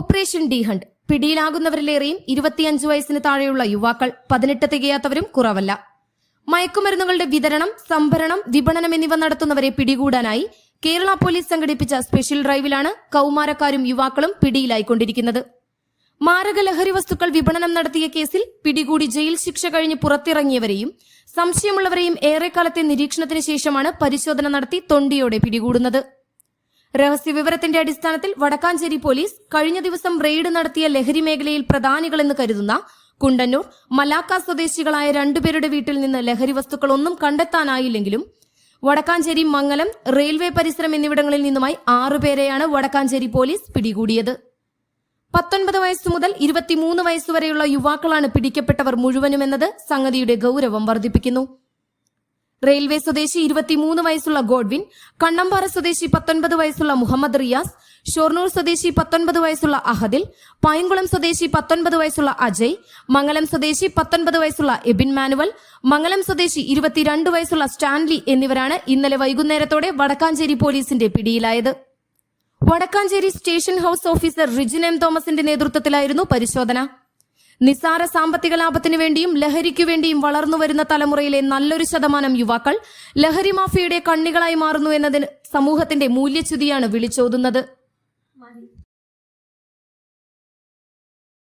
Operation D hunt. പിടിയിലാകുന്നവരിലേറെയും ഇരുപത്തിയഞ്ച് വയസ്സിന് താഴെയുള്ള യുവാക്കൾ പതിനെട്ട് തികയാത്തവരും കുറവല്ല. മയക്കുമരുന്നുകളുടെ വിതരണം സംഭരണം വിപണനം എന്നിവ നടത്തുന്നവരെ പിടികൂടാനായി കേരള പോലീസ് സംഘടിപ്പിച്ച സ്പെഷ്യൽ ഡ്രൈവിലാണ് കൌമാരക്കാരും യുവാക്കളും പിടിയിലായിക്കൊണ്ടിരിക്കുന്നത്. മാരക ലഹരി വസ്തുക്കൾ വിപണനം നടത്തിയ കേസിൽ പിടികൂടി ജയിൽ ശിക്ഷ കഴിഞ്ഞ് പുറത്തിറങ്ങിയവരെയും സംശയമുള്ളവരെയും ഏറെക്കാലത്തെ നിരീക്ഷണത്തിന് ശേഷമാണ് പരിശോധന നടത്തി തൊണ്ടിയോടെ പിടികൂടുന്നത്. രഹസ്യവിവരത്തിന്റെ അടിസ്ഥാനത്തിൽ വടക്കാഞ്ചേരി പോലീസ് കഴിഞ്ഞ ദിവസം റെയ്ഡ് നടത്തിയ ലഹരി മേഖലയിൽ പ്രധാനികളെന്ന് കരുതുന്ന കുണ്ടന്നൂർ മലാക്ക സ്വദേശികളായ രണ്ടുപേരുടെ വീട്ടിൽ നിന്ന് ലഹരി വസ്തുക്കളൊന്നും കണ്ടെത്താനായില്ലെങ്കിലും വടക്കാഞ്ചേരി മംഗലം റെയിൽവേ പരിസരം എന്നിവിടങ്ങളിൽ നിന്നുമായി ആറുപേരെയാണ് വടക്കാഞ്ചേരി പോലീസ് പിടികൂടിയത്. പത്തൊൻപത് വയസ്സു മുതൽ ഇരുപത്തിമൂന്ന് വയസ്സുവരെയുള്ള യുവാക്കളാണ് പിടിക്കപ്പെട്ടവർ മുഴുവനുമെന്നത് സംഗതിയുടെ ഗൌരവം വർദ്ധിപ്പിക്കുന്നു. റെയിൽവേ സ്വദേശി ഇരുപത്തിമൂന്ന് വയസ്സുള്ള ഗോഡ്വിൻ കണ്ണമ്പാറ സ്വദേശി പത്തൊൻപത് വയസ്സുള്ള മുഹമ്മദ് റിയാസ് ഷൊർണൂർ സ്വദേശി പത്തൊൻപത് വയസ്സുള്ള അഹദിൽ പായംകുളം സ്വദേശി പത്തൊൻപത് വയസ്സുള്ള അജയ് മംഗലം സ്വദേശി പത്തൊൻപത് വയസ്സുള്ള എബിൻ മാനുവൽ മംഗലം സ്വദേശി ഇരുപത്തിരണ്ട് വയസ്സുള്ള സ്റ്റാൻലി എന്നിവരാണ് ഇന്നലെ വൈകുന്നേരത്തോടെ വടക്കാഞ്ചേരി പോലീസിന്റെ പിടിയിലായത്. Vadakkanchery station house officer Rijin M തോമസിന്റെ നേതൃത്വത്തിലായിരുന്നു പരിശോധന. നിസാര സാമ്പത്തിക ലാഭത്തിനു വേണ്ടിയും ലഹരിക്കു വേണ്ടിയും വളർന്നുവരുന്ന തലമുറയിലെ നല്ലൊരു ശതമാനം യുവാക്കൾ ലഹരി മാഫിയയുടെ കണ്ണികളായി മാറുന്നു എന്നതിന് സമൂഹത്തിന്റെ മൂല്യച്യുതിയാണ് വിളിച്ചോതുന്നത്.